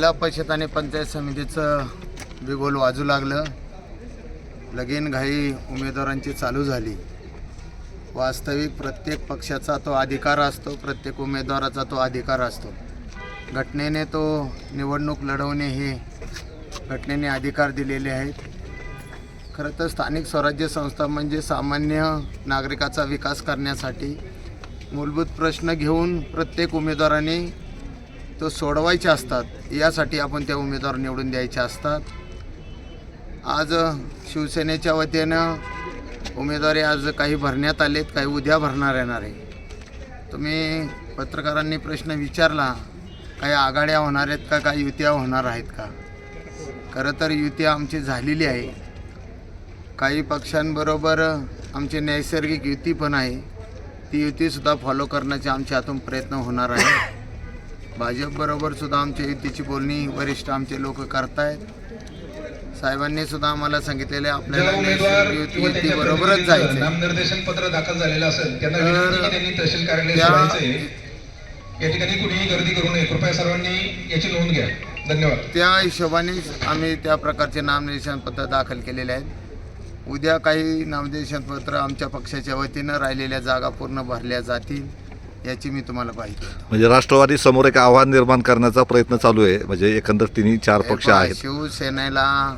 जिल्हा परिषद आणि पंचायत समितीचं बिगोल वाजू लागलं. लगीन घाई उमेदवारांची चालू झाली. वास्तविक प्रत्येक पक्षाचा तो अधिकार असतो प्रत्येक उमेदवाराचा तो अधिकार असतो. घटनेने तो निवडणूक लढवणे हे घटनेने अधिकार दिलेले आहेत. खरं तर स्थानिक स्वराज्य संस्था म्हणजे सामान्य नागरिकाचा विकास करण्यासाठी मूलभूत प्रश्न घेऊन प्रत्येक उमेदवाराने तो सोडवायचे असतात. यासाठी आपण त्या उमेदवार निवडून द्यायचे असतात. आज शिवसेनेच्या वतीनं उमेदवारी आज काही भरण्यात आलेत काही उद्या भरणार येणार आहे. तुम्ही पत्रकारांनी प्रश्न विचारला काही आघाड्या होणार आहेत का काही युत्या होणार आहेत का? खरं तर युती आमची झालेली आहे. काही पक्षांबरोबर आमची नैसर्गिक युती पण आहे. ती युतीसुद्धा फॉलो करण्याचे आमच्या हातून प्रयत्न होणार आहे. भाजपबरोबर सुद्धा आमच्या युतीची बोलणी वरिष्ठ आमचे लोक करतायत. साहेबांनी सुद्धा आम्हाला सांगितलेले आपल्याला युती बरोबरच जायचं नामनिर्देशन पत्र दाखल झालेलं असेल त्यांना या ठिकाणी कुणीही गर्दी करू नये. कृपया सर्वांनी याची नोंद घ्या. धन्यवाद. त्या हिशोबानेच आम्ही त्या प्रकारचे नामनिर्देशन पत्र दाखल केलेले आहेत. उद्या काही नामनिर्देशन पत्र आमच्या पक्षाच्या वतीनं राहिलेल्या जागा पूर्ण भरल्या जातील. याची मी तुम्हाला पाहिजे म्हणजे राष्ट्रवादी समोर एक आव्हान निर्माण करण्याचा प्रयत्न चालू आहे. म्हणजे एकंदर तिन्ही चार पक्ष आहेत. शिवसेनेला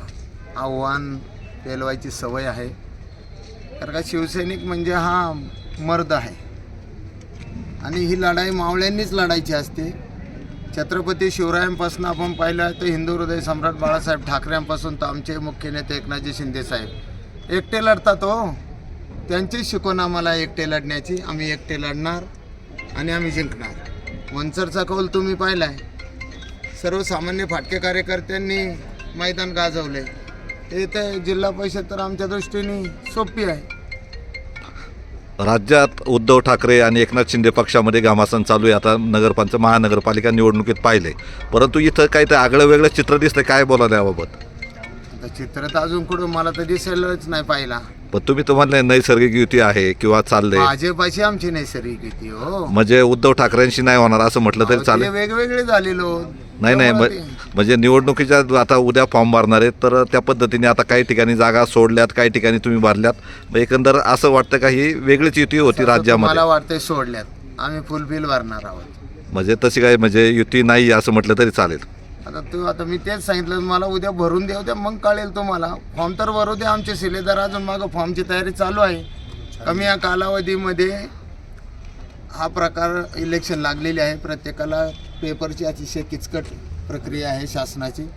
आव्हान पेलवायची सवय आहे. कारण का शिवसैनिक म्हणजे हा मर्द आहे. आणि ही लढाई मावळ्यांनीच लढायची असते. छत्रपती शिवरायांपासून आपण पाहिलं तर हिंदू हृदय सम्राट बाळासाहेब ठाकरेंपासून तर आमचे मुख्य नेते एकनाथजी शिंदे साहेब. एकटे लढतात हो. त्यांचीच शिकवण आम्हाला एकटे लढण्याची. आम्ही एकटे लढणार. आणि आम्ही जिंकणार. वंचरचा कौल तुम्ही पाहिलाय. सर्वसामान्य फाटके कार्यकर्त्यांनी मैदान गाजवले. ते तर जिल्हा परिषद तर आमच्या दृष्टीने सोपी आहे. राज्यात उद्धव ठाकरे आणि एकनाथ शिंदे पक्षामध्ये घमासन चालू आहे. आता नगरपंचायत महानगरपालिका निवडणुकीत पाहिले. परंतु इथं काही ते आगळं वेगळं चित्र दिसतंय. काय बोलायला याबाबत? आता चित्र तर अजून कुठं मला तर दिसेलच नाही पाहिला. पण तुम्ही तुम्हाला नैसर्गिक युती आहे किंवा चाललंय? भाजपाची आमची नैसर्गिक युती हो. म्हणजे उद्धव ठाकरेंशी नाही होणार असं म्हटलं तरी ते चालेल. वेगवेगळे झालेलो नाही नाही त्यामुळे म- म्हणजे निवडणुकीच्या आता उद्या फॉर्म भरणार आहेत तर त्या पद्धतीने आता काही ठिकाणी जागा सोडल्यात काही ठिकाणी तुम्ही भरल्यात. मग एकंदर असं वाटतं का ही वेगळीच युती होती मला राज्यामध्ये? वाटतंय सोडल्यात. आम्ही फुलफिल भरणार आहोत. म्हणजे तशी काय म्हणजे युती नाही असं म्हटलं तरी चालेल. आता तू आता मी तेच सांगितलं मला उद्या भरून देऊ द्या मग कळेल तुम्हाला. फॉर्म तर भरू द्या आमचे सिलेदार अजून मागं फॉर्मची तयारी चालू आहे. कमी या कालावधीमध्ये हा प्रकार इलेक्शन लागलेले आहे. प्रत्येकाला पेपरची अतिशय किचकट प्रक्रिया आहे शासनाची.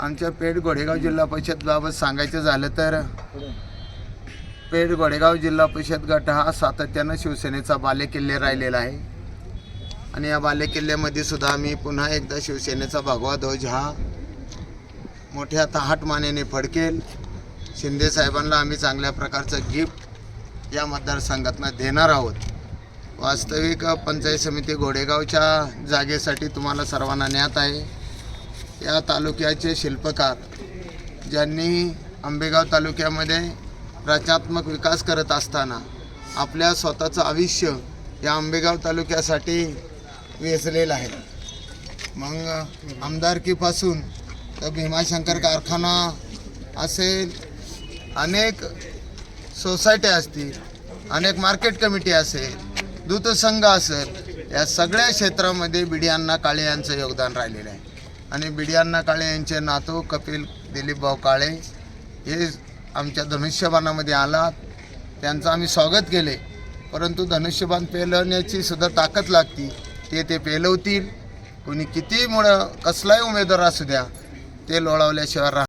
आमच्या पेठ गोडेगाव जिल्हा परिषदबाबत सांगायचं झालं तर पेठ गोडेगाव जिल्हा परिषद गट हा सातत्यानं शिवसेनेचा बालेकिल्ले राहिलेला आहे. आणि या बालेकिल्ल्यामध्ये सुद्धा आम्ही पुन्हा एकदा शिवसेनेचा भगवा ध्वज हा मोठ्या तहाट मानेने फडकेल. शिंदे साहेबांना आम्ही चांगल्या प्रकारचं गिफ्ट या मतदारसंघातनं देणार आहोत. वास्तविक पंचायत समिती घोडेगावच्या जागेसाठी तुम्हाला सर्वांना ज्ञात आहे. या तालुक्याचे शिल्पकार ज्यांनी आंबेगाव तालुक्यामध्ये रचनात्मक विकास करत असताना आपल्या स्वतःचं आयुष्य या आंबेगाव तालुक्यासाठी वेचलेलं आहे. मग आमदारकीपासून तर भीमाशंकर कारखाना असेल अनेक सोसायट्या असतील अनेक मार्केट कमिटी असेल दूतसंघ असेल या सगळ्या क्षेत्रामध्ये बिडियांना काळे यांचं योगदान राहिलेलं आहे. आणि बिडियांना काळे यांचे नातू कपिल दिलीपभाऊ काळे हे आमच्या धनुष्यबाणामध्ये आलात. त्यांचं आम्ही स्वागत केले परंतु धनुष्यबाण पेलवण्याची सुद्धा ताकद लागती. ते ते पेलवतील. कोणी किती मुळं कसलाही उमेदवार असू द्या ते लोळवल्याशिवाय राह